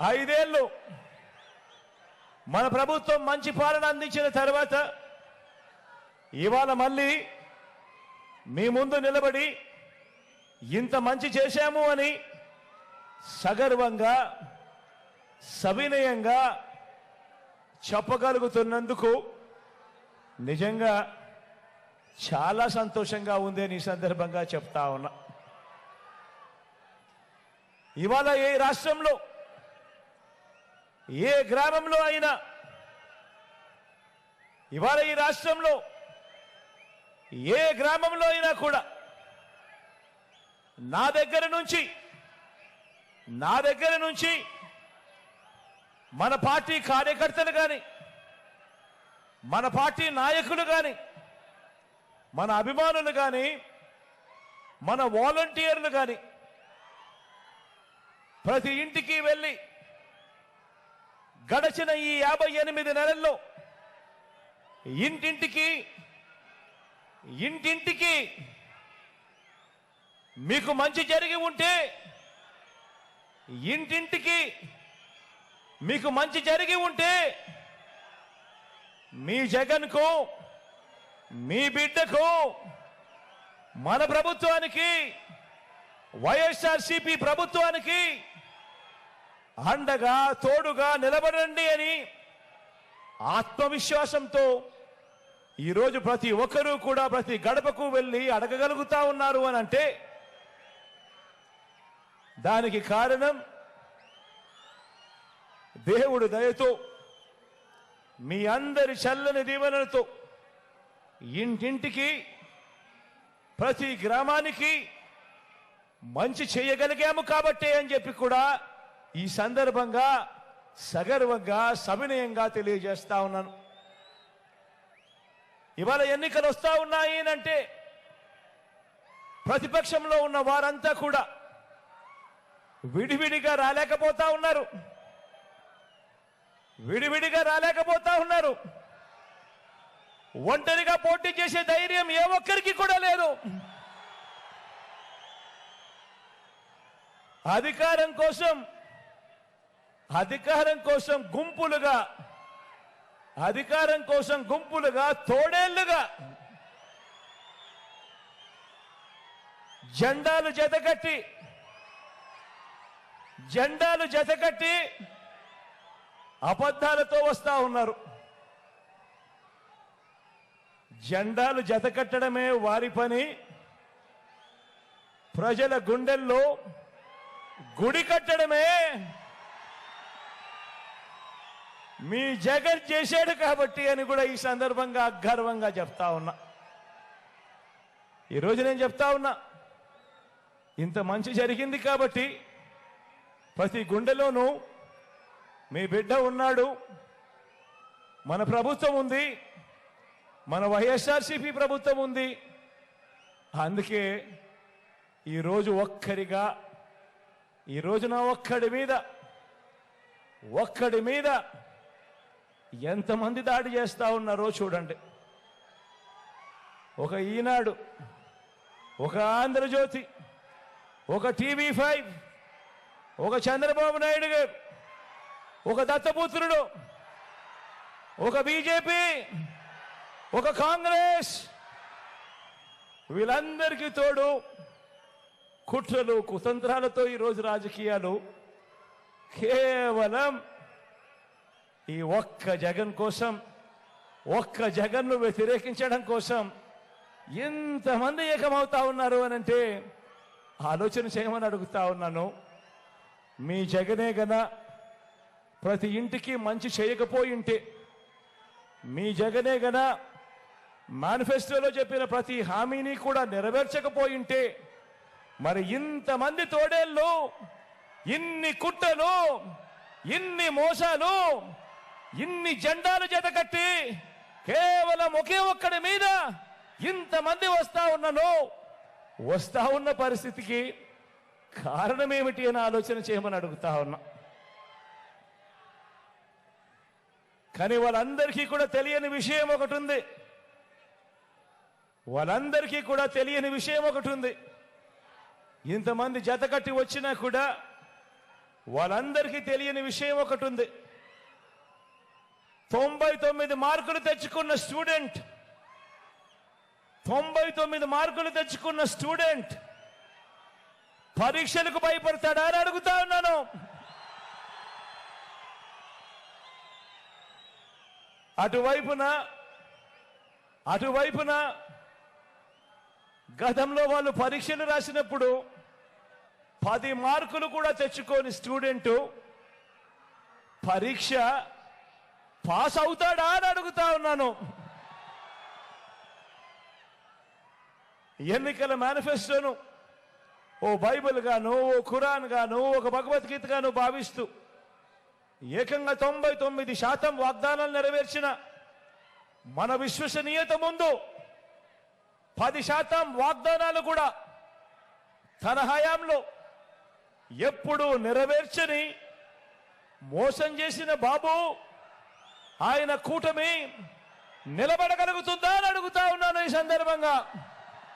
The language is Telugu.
ఐదేళ్ళు మన ప్రభుత్వం మంచి పాలన అందించిన తర్వాత ఇవాళ మళ్ళీ మీ ముందు నిలబడి ఇంత మంచి చేశాము అని సగర్వంగా సవినయంగా చెప్పగలుగుతున్నందుకు నిజంగా చాలా సంతోషంగా ఉంది అని ఈ సందర్భంగా చెప్తా ఉన్నా. ఇవాళ ఏ రాష్ట్రంలో ఏ గ్రామంలో అయినా ఇవాళ ఈ రాష్ట్రంలో ఏ గ్రామంలో అయినా కూడా నా దగ్గర నుంచి నా దగ్గర నుంచి మన పార్టీ కార్యకర్తలు కానీ మన పార్టీ నాయకులు కానీ మన అభిమానులు కానీ మన వాలంటీర్లు కానీ ప్రతి ఇంటికి వెళ్ళి గడచిన ఈ యాభై ఎనిమిది నెలల్లో ఇంటింటికి ఇంటింటికి మీకు మంచి జరిగి ఉంటే ఇంటింటికి మీకు మంచి జరిగి ఉంటే మీ జగన్కు మీ బిడ్డకు మన ప్రభుత్వానికి వైఎస్ఆర్సిపి ప్రభుత్వానికి అండగా తోడుగా నిలబడండి అని ఆత్మవిశ్వాసంతో ఈరోజు ప్రతి ఒక్కరూ కూడా ప్రతి గడపకు వెళ్ళి అడగగలుగుతా ఉన్నారు అని అంటే దానికి కారణం దేవుడు దయతో మీ అందరి చల్లని దీవెనలతో ఇంటింటికి ప్రతి గ్రామానికి మంచి చేయగలిగాము కాబట్టే అని చెప్పి కూడా ఈ సందర్భంగా సగర్వంగా సవినయంగా తెలియజేస్తా ఉన్నాను. ఇవాళ ఎన్నికలు వస్తూ ఉన్నాయి అంటే ప్రతిపక్షంలో ఉన్న వారంతా కూడా విడివిడిగా రాలేకపోతా ఉన్నారు. విడివిడిగా రాలేకపోతా ఉన్నారు. ఒంటరిగా పోటీ చేసే ధైర్యం ఏ ఒక్కరికి కూడా లేదు. అధికారం కోసం అధికారం కోసం గుంపులుగా అధికారం కోసం గుంపులుగా తోడేళ్ళుగా జెండాలు జతకట్టి జెండాలు జతకట్టి అబద్ధాలతో వస్తా ఉన్నారు. జెండాలు జతకట్టడమే వారి పని. ప్రజల గుండెల్లో గుడి కట్టడమే మీ జగన్ చేశాడు కాబట్టి అని కూడా ఈ సందర్భంగా గర్వంగా చెప్తా ఉన్నా. ఈరోజు నేను చెప్తా ఉన్నా ఇంత మంచి జరిగింది కాబట్టి ప్రతి గుండెలోనూ మీ బిడ్డ ఉన్నాడు మన ప్రభుత్వం ఉంది మన వైఎస్ఆర్సీపీ ప్రభుత్వం ఉంది. అందుకే ఈరోజు ఒక్కరిగా ఈ రోజున ఒక్కడి మీద ఒక్కడి మీద ఎంతమంది దాడి చేస్తా ఉన్నారో చూడండి. ఒక ఈనాడు ఒక ఆంధ్రజ్యోతి ఒక టీవీ ఫైవ్ ఒక చంద్రబాబు నాయుడు గారు ఒక దత్తపుత్రుడు ఒక బీజేపీ ఒక కాంగ్రెస్ వీళ్ళందరికీ తోడు కుట్రలు కుతంత్రాలతో ఈరోజు రాజకీయాలు కేవలం ఈ ఒక్క జగన్ కోసం ఒక్క జగన్ను వ్యతిరేకించడం కోసం ఎంతమంది ఏకమవుతా ఉన్నారు అని అంటే ఆలోచన చేయమని అడుగుతా ఉన్నాను. మీ జగనే గన ప్రతి ఇంటికి మంచి చేయకపోయింటే. మీ జగనే గన మేనిఫెస్టోలో చెప్పిన ప్రతి హామీని కూడా నెరవేర్చకపోయింటే. మరి ఇంతమంది తోడేళ్ళు ఇన్ని కుట్రలు ఇన్ని మోసాలు ఇన్ని జెండాలు జతకట్టి కేవలం ఒకే ఒక్కడి మీద ఇంతమంది వస్తా ఉన్నను వస్తా ఉన్న పరిస్థితికి కారణం ఏమిటి అని ఆలోచన చేయమని అడుగుతా ఉన్నా. కానీ వాళ్ళందరికీ కూడా తెలియని విషయం ఒకటి ఉంది. వాళ్ళందరికీ కూడా తెలియని విషయం ఒకటి ఉంది. ఇంతమంది జతకట్టి వచ్చినా కూడా వాళ్ళందరికీ తెలియని విషయం ఒకటి ఉంది. తొంభై తొమ్మిది మార్కులు తెచ్చుకున్న స్టూడెంట్. తొంభై తొమ్మిది మార్కులు తెచ్చుకున్న స్టూడెంట్. పరీక్షలకు భయపడతాడా అని అడుగుతా ఉన్నాను. అటువైపున అటువైపున గతంలో వాళ్ళు పరీక్షలు రాసినప్పుడు పది మార్కులు కూడా తెచ్చుకోని స్టూడెంటు పరీక్ష పాస్ అవుతాడా అని అడుగుతా ఉన్నాను. ఎన్నికల మేనిఫెస్టోను ఓ బైబిల్ గాను ఓ ఖురాన్ గాను ఒక భగవద్గీత గాను భావిస్తూ ఏకంగా తొంభై తొమ్మిది శాతం వాగ్దానాలు నెరవేర్చిన మన విశ్వసనీయత ముందు పది శాతం వాగ్దానాలు కూడా తన హయాంలో ఎప్పుడూ నెరవేర్చని మోసం చేసిన బాబు ఆయన కూటమి నిలబడగలుగుతుందా అని అడుగుతా ఉన్నాను ఈ సందర్భంగా.